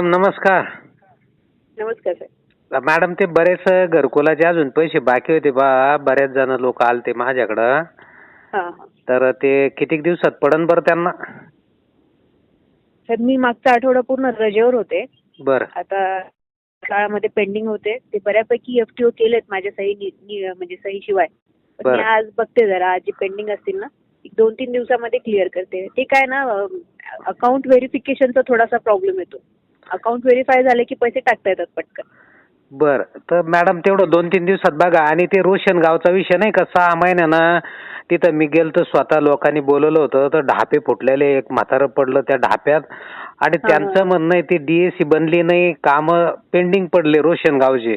नमस्कार. नमस्कार sir. Madam ते बरेच घरकुलाचे अजून पैसे बाकी होते बा. बऱ्याच जण लोक आलते माझ्याकडं. हां हां. तर ते किती दिवसात पडन बरं त्यांना? सर मी मागचा आठवडा पूर्ण रजेवर होते. बरं. आता काळामध्ये पेंडिंग होते. ते बऱ्यापैकी एफ टी ओ केलेत माझ्या सही नि- नि- म्हणजे सही शिवाय पण मी. आज बघते जरा आज जे पेंडिंग असतील ना एक दोन तीन दिवसामध्ये क्लिअर करते. ते काय ना अकाउंट व्हेरिफिकेशनचा थोडासा प्रॉब्लेम येतो. अकाउंट व्हेरीफाय झाले की पैसे टाकता येतात पटकन. बरं तर मॅडम तेवढं दोन तीन दिवसात बघा. आणि ते रोशन गावचा विषय नाही का? सहा महिन्यानं तिथं मी गेलतो स्वतः लोकांनी बोलवलं होतं. तर ढापे फुटलेले एक म्हातारं पडलं त्या ढाप्यात. आणि हा. त्यांचं म्हणणं आहे ती डीएसी बनली नाही कामं पेंडिंग पडले रोशन गावचे.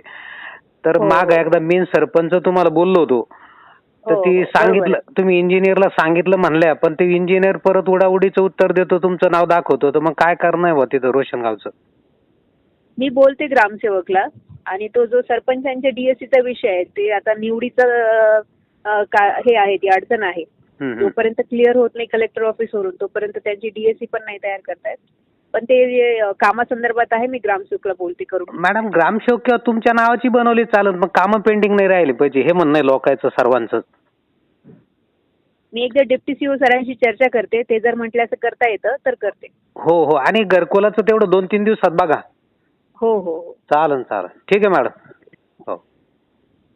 तर हो, माग. एकदा मेन सरपंच तुम्हाला बोललो होतो. तर हो, ती हो, सांगितलं बरोबर तुम्ही इंजिनियरला सांगितलं म्हणल्या पण ते इंजिनियर परत उडाउडीचं उत्तर देतो तुमचं नाव दाखवतो. तर मग काय करणार बा तिथं रोशन गावचं? मी बोलते ग्रामसेवकला आणि तो जो सरपंचांच्या डीएससीचा विषय आहे ते आता निवडीचं हे आहे ती अडचण आहे. जोपर्यंत क्लिअर होत नाही कलेक्टर ऑफिसवरून तोपर्यंत त्यांची डीएससी पण नाही तयार करतायत. पण ते कामासंदर्भात आहे मी ग्रामसेवकला बोलते करून. मॅडम ग्रामसेवक किंवा तुमच्या नावाची बनवली चालत मग कामं पेंडिंग नाही राहिली पाहिजे हे म्हणणं आहे लोकांचं सर्वांचं. मी एकदा डेप्टी सीओ सरांशी चर्चा करते ते जर म्हटलं असं करता येतं तर करते. हो हो. आणि घरकुलाचं तेवढं दोन तीन दिवसात बघा. हो हो हो. चालन चालन. ठीक आहे मॅडम.